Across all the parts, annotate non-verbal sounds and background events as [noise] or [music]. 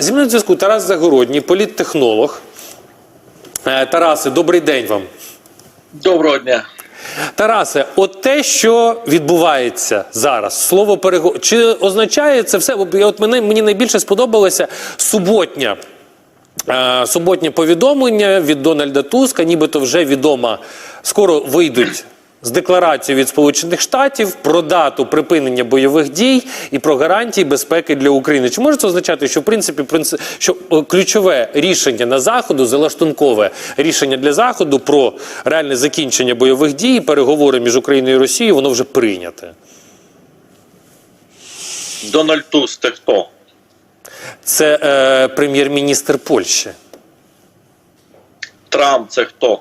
Зі мною на зв'язку Тарас Загородній, політтехнолог. Е, Тарасе, добрий день вам. Доброго дня. Тарасе, от те, що відбувається зараз, слово перего... чи означає це все? От мене мені найбільше сподобалося суботня. е, Суботнє повідомлення від Дональда Туска, нібито вже відомо, скоро вийдуть з декларацією від Сполучених Штатів про дату припинення бойових дій і про гарантії безпеки для України. Чи може це означати, що в принципі що е, ключове рішення на заходу, залаштункове рішення для заходу про реальне закінчення бойових дій, і переговори між Україною і Росією, воно вже прийняте? Дональд Туск, це хто? Це е, прем'єр-міністр Польщі. Трамп це хто?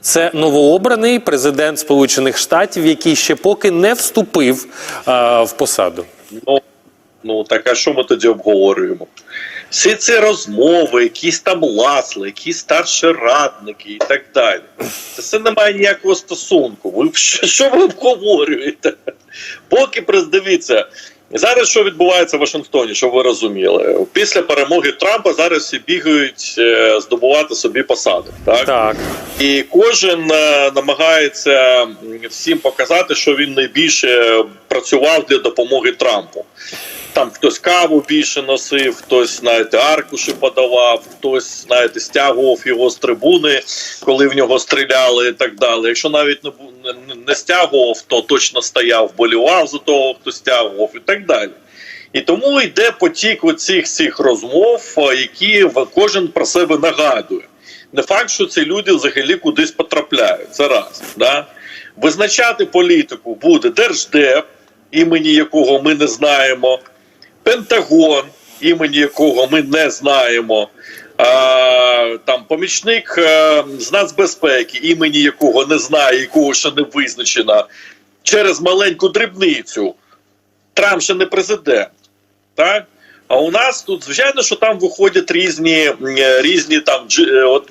Це новообраний президент Сполучених Штатів, який ще поки не вступив е, в посаду. Ну, ну так а що ми тоді обговорюємо? Всі ці розмови, якісь там ласли, якісь старші радники і так далі. Це все не має ніякого стосунку. Ви що, що ви обговорюєте? Поки дивіться, зараз що відбувається в Вашингтоні, щоб ви розуміли? Після перемоги Трампа зараз всі бігають е, здобувати собі посади. Так? Так. І кожен е, намагається всім показати, що він найбільше працював для допомоги Трампу. Там хтось каву більше носив, хтось, знаєте, аркуші подавав, хтось, знаєте, стягував його з трибуни, коли в нього стріляли і так далі. Якщо навіть не не, стягував, то точно стояв, болівав за того, хто стягував, і так далі. І тому йде потік оцих цих розмов, е, які кожен про себе нагадує. Не факт, що ці люди взагалі кудись потрапляють. Це раз. Да? Визначати політику буде Держдеп, імені якого ми не знаємо, Пентагон, імені якого ми не знаємо. Там помічник е, з нацбезпеки, імені якого не знає, якого ще не визначено, через маленьку дрібницю. Трамп ще не президент. Так? А у нас тут, звичайно, що там виходять різні, різні там е, от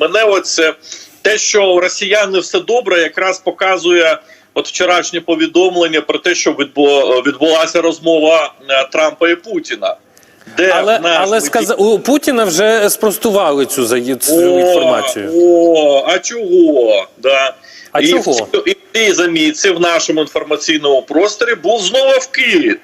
мене оце те, що росіяни все добре, якраз показує от вчорашнє повідомлення про те, що відбу- відбулася розмова е, Трампа і Путіна. Де Але, в нас але сказ... у Путіна вже спростували цю, за- цю о, інформацію. О, а чого? Да. А і, чого? В, і в замітці в нашому інформаційному просторі був знову вкид.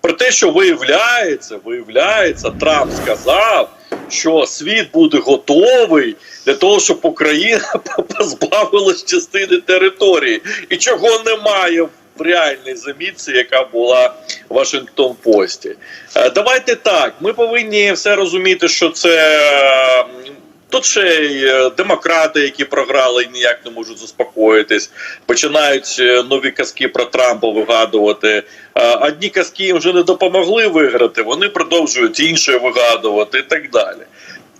Про те, що виявляється, виявляється, Трамп сказав, що світ буде готовий для того, щоб Україна [laughs] позбавилась частини території. І чого немає в реальній замітці, яка була в Вашингтон Пості. Е, Давайте так. Ми повинні все розуміти, що це. Тут ще й е, демократи, які програли ніяк не можуть заспокоїтись, починають е, нові казки про Трампа вигадувати. Е, Одні казки їм вже не допомогли виграти, вони продовжують інші вигадувати і так далі.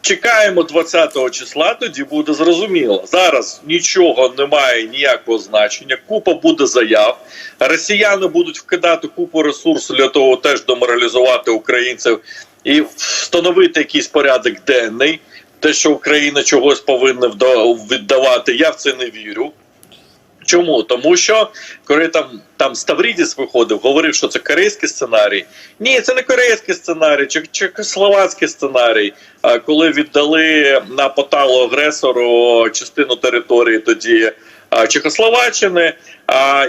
Чекаємо 20-го числа, тоді буде зрозуміло. Зараз нічого немає ніякого значення. Купа буде заяв. Росіяни будуть вкидати купу ресурсу для того, теж деморалізувати українців і встановити якийсь порядок денний. Те, що Україна чогось повинна віддавати, я в це не вірю. Чому? Тому що коли там, там Ставрідіс виходив, говорив, що це корейський сценарій. Ні, це не корейський сценарій, чи чехословацький сценарій. Коли віддали на поталу агресору частину території тоді Чехословаччини,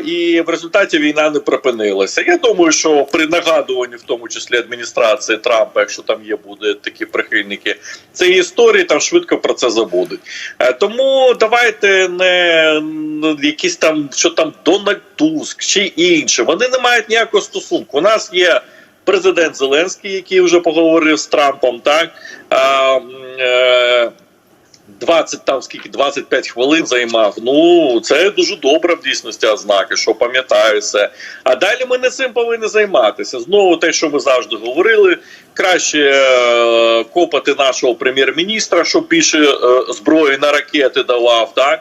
і в результаті війна не припинилася. Я думаю, що при нагадуванні, в тому числі адміністрації Трампа, якщо там є буде такі прихильники цієї історії, там швидко про це забудуть. Е, Тому давайте не якісь там, що там Дональд Туск чи інше. Вони не мають ніякого стосунку. У нас є. Президент Зеленський, який вже поговорив з Трампом, так е, 20 там скільки 25 хвилин займав. Ну це дуже добре в дійсності ознаки, що пам'ятаю все. А далі ми не цим повинні займатися. Знову те, що ми завжди говорили, краще е, копати нашого прем'єр-міністра, щоб більше е, зброї на ракети давав. Так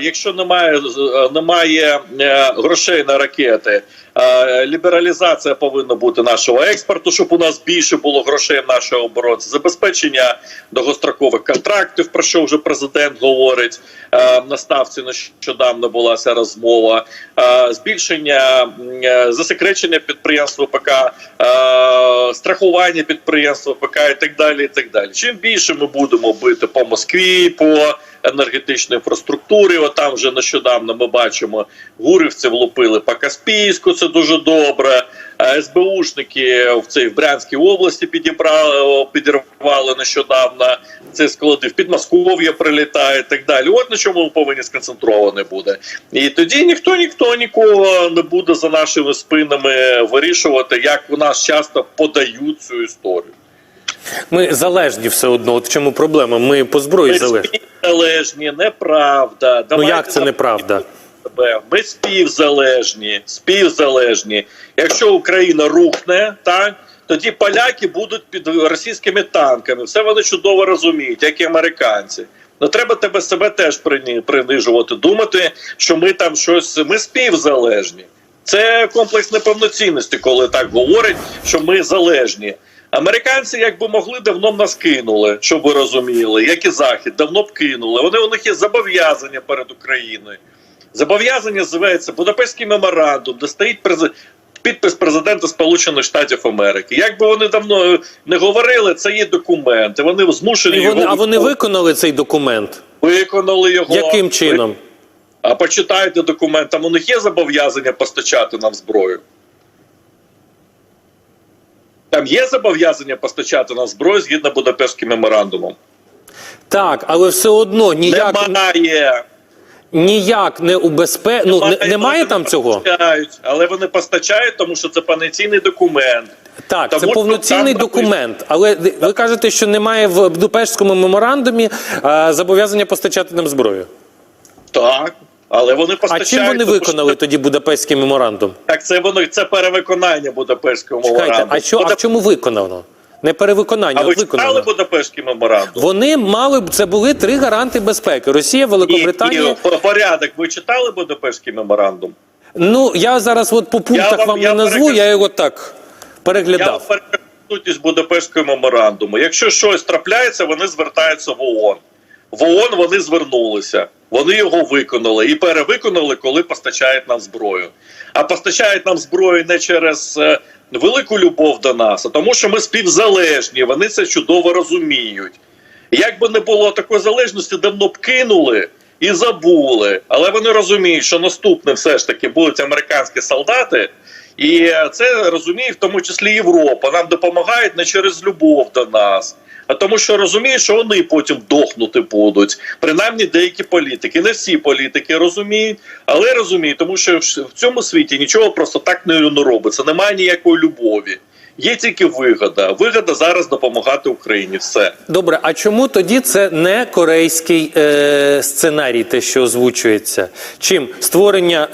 якщо немає е, немає е, грошей на ракети. Е, Лібералізація повинна бути нашого експорту, щоб у нас більше було грошей в нашій оборонці, забезпечення довгострокових контрактів, про що вже президент говорить. Е, На ставці нещодавно була ця розмова. Е, Збільшення е, засекречення підприємства ПК, е, страхування підприємства ПК і так далі. І так далі. Чим більше ми будемо бити по Москві, по енергетичній інфраструктурі, от там вже нещодавно ми бачимо, гурівці влупили по Каспійську, це дуже добре. СБУшники в цій в Брянській області підібрали, підірвали нещодавно. Це склади в Підмосков'я прилітає і так далі. От на чому ми повинні сконцентровані буде. І тоді ніхто, ніхто нікого не буде за нашими спинами вирішувати, як у нас часто подають цю історію. Ми залежні все одно. От в чому проблема? Ми по зброї залежні. Співзалежні, неправда. Ну як це неправда? Ми співзалежні, співзалежні. Якщо Україна рухне, так тоді поляки будуть під російськими танками. Все вони чудово розуміють, як і американці. Ну треба тебе себе теж принижувати, думати, що ми там щось. Ми співзалежні. Це комплекс неповноцінності, коли так говорять, що ми залежні. Американці, якби могли, давно б нас кинули, щоб ви розуміли, як і Захід, давно б кинули. Вони у них є зобов'язання перед Україною. Зобов'язання називається Будапештський меморандум, де стоїть през- підпис президента Сполучених Штатів Америки. Як би вони давно не говорили, це є документи. Вони змушені І вони, його а вони виконали цей документ? виконали його. Яким чином? А почитайте документ, там у них є зобов'язання постачати нам зброю. Там є зобов'язання постачати нам зброю згідно Будапештським меморандумом. Так, але все одно ніяк, Немає. ніяк не убезпе... ну, не, немає там цього? Але вони постачають, тому що це повноцінний документ. Так, Тому це повноцінний там документ. Але ви кажете, що немає в Будапештському меморандумі а, зобов'язання постачати нам зброю. Так. Але вони А чим вони тому виконали що- тоді Будапештський меморандум? Так, це воно це перевиконання Будапештського Чекайте, меморандуму. а що а в чому виконано? Не перевиконання, а ви читали. Будапештський меморандум? Вони мали це були три гаранти безпеки: Росія, Великобританія. Ні, ні, порядок. Ви читали Будапештський меморандум? Ну я зараз от по пунктах вам- вам, я не назву, перекажу. я його так Я переглядав. перекажу сутність Будапештського меморандуму. Якщо щось трапляється, вони звертаються в ООН. В ООН вони звернулися, вони його виконали і перевиконали, коли постачають нам зброю. А постачають нам зброю не через е, велику любов до нас, а тому, що ми співзалежні. Вони це чудово розуміють. Як би не було такої залежності, давно б кинули і забули. Але вони розуміють, що наступним все ж таки будуть американські солдати, і е, це розуміє в тому числі Європа. Нам допомагають не через любов до нас, а тому, що розуміють, що вони потім дохнути будуть. Принаймні деякі політики. Не всі політики розуміють, але розуміють, тому що в цьому світі нічого просто так не робиться. Немає ніякої любові. Є тільки вигода. Вигода зараз допомагати Україні. Все. Добре, а чому тоді це не корейський е, сценарій, те, що озвучується? Чим створення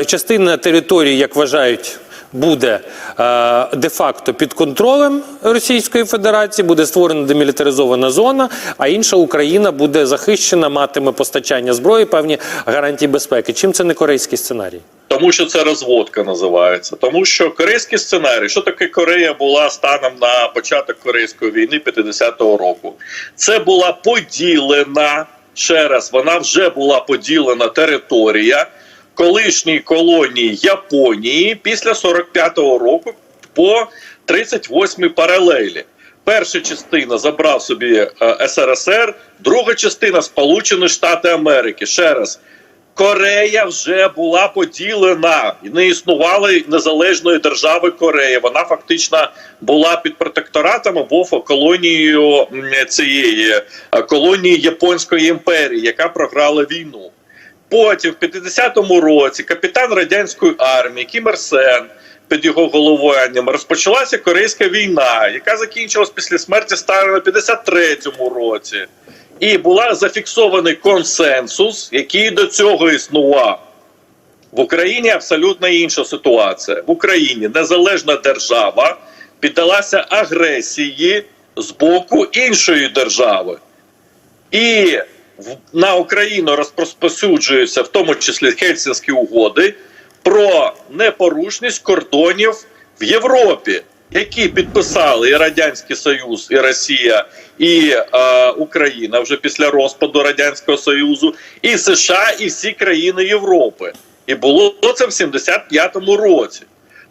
е, частина території, як вважають, буде е, де-факто під контролем Російської Федерації, буде створена демілітаризована зона, а інша Україна буде захищена, матиме постачання зброї, певні гарантії безпеки. Чим це не корейський сценарій? Тому що це розводка називається. Тому що корейський сценарій, що таке Корея була станом на початок Корейської війни 50-го року. Це була поділена ще раз. Вона вже була поділена територія колишній колонії Японії після 45-го року по 38-й паралелі. Перша частина забрав собі е, СРСР, друга частина Сполучені Штати Америки. Ще раз. Корея вже була поділена і не існувало незалежної держави Корея. Вона фактично була під протекторатом або колонією цієї е, колонії Японської імперії, яка програла війну. Потім, в 50-му році, капітан радянської армії Кім Ір Сен під його головуванням розпочалася Корейська війна, яка закінчилась після смерті Сталіна в 53-му році. І була зафіксований консенсус, який до цього існував. В Україні абсолютно інша ситуація. В Україні незалежна держава піддалася агресії з боку іншої держави. І на Україну розпростуджуються в тому числі Хельсінські угоди, про непорушність кордонів в Європі, які підписали і Радянський Союз, і Росія, і е, Україна вже після розпаду Радянського Союзу, і США, і всі країни Європи. І було це в 75-му році.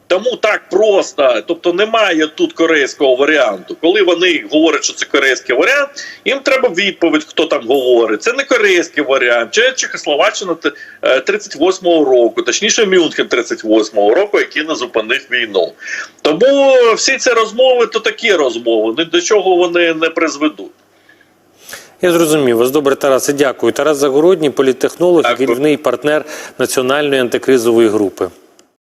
Тому так просто, тобто немає тут корейського варіанту. Коли вони говорять, що це корейський варіант, їм треба відповідь, хто там говорить. Це не корейський варіант, чи Чехословаччина е, 38-го року, точніше Мюнхен 38-го року, який не зупинив війну. Тому всі ці розмови то такі розмови, ні до чого вони не призведуть. Я зрозумів вас. Добре, Тарасе, дякую. Тарас Загородній, політтехнолог керівний партнер національної антикризової групи.